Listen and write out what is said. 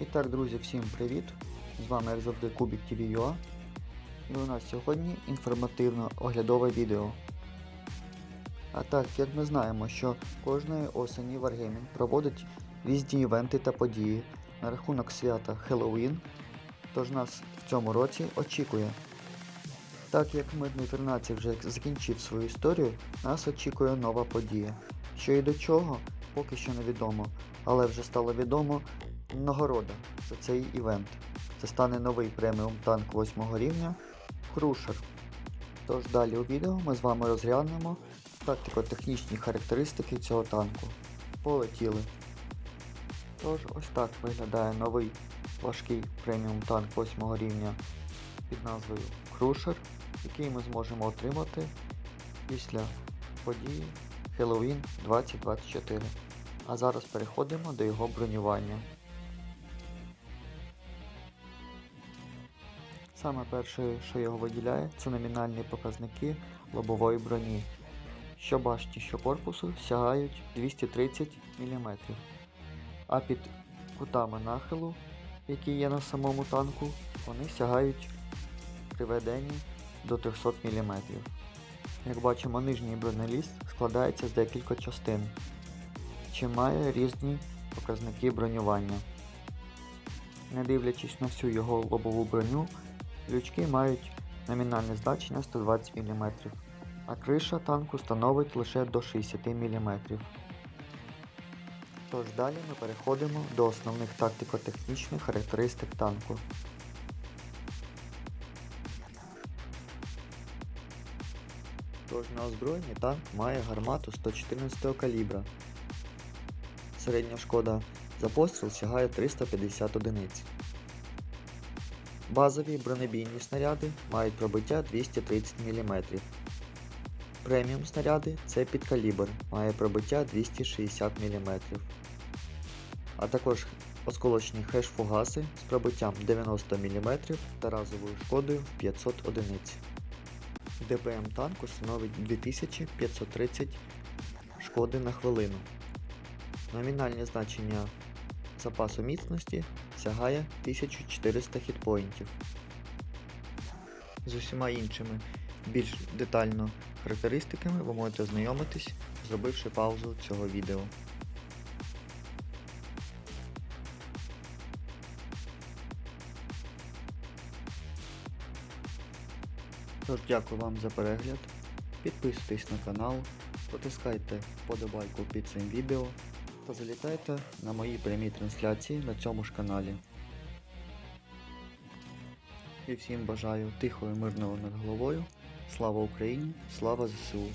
І так, друзі, всім привіт! З вами, як завжди, Кубік TV.ua І у нас сьогодні інформативно-оглядове відео. А так, як ми знаємо, що кожної осені Wargaming проводить різні івенти та події на рахунок свята Хеллоуін, тож нас в цьому році очікує. Так як Мирний 13 вже закінчив свою історію, нас очікує нова подія. Що і до чого, поки що невідомо, але вже стало відомо нагорода за цей івент. Це стане новий преміум танк 8 рівня Крушер. Тож далі у відео ми з вами розглянемо тактико-технічні характеристики цього танку. Полетіли. Тож ось так виглядає новий важкий преміум танк 8 рівня під назвою Крушер, який ми зможемо отримати після події Halloween 2024. А зараз переходимо до його бронювання. Саме перше, що його виділяє, це номінальні показники лобової броні, що башті, що корпусу сягають 230 мм, а під кутами нахилу, які є на самому танку, вони сягають приведені до 300 мм. Як бачимо, нижній бронеліст складається з декількох частин, чи має різні показники бронювання. Не дивлячись на всю його лобову броню, лючки мають номінальне значення 120 мм, а криша танку становить лише до 60 мм. Тож далі ми переходимо до основних тактико-технічних характеристик танку. Тож на озброєнні танк має гармату 114 калібра. Середня шкода за постріл сягає 350 одиниць. Базові бронебійні снаряди мають пробиття 230 мм. Преміум снаряди це підкалібр, має пробиття 260 мм. А також осколочні хеш-фугаси з пробиттям 90 мм та разовою шкодою в 500 одиниць. ДПМ танку становить 2530 шкоди на хвилину. Номінальне значення запасу міцності сягає 1400 хітпоінтів. З усіма іншими більш детально характеристиками ви можете ознайомитись, зробивши паузу цього відео. Тож дякую вам за перегляд. Підписуйтесь на канал, потискайте вподобайку під цим відео та залітайте на мої прямі трансляції на цьому ж каналі. І всім бажаю тихого і мирного над головою. Слава Україні! Слава ЗСУ!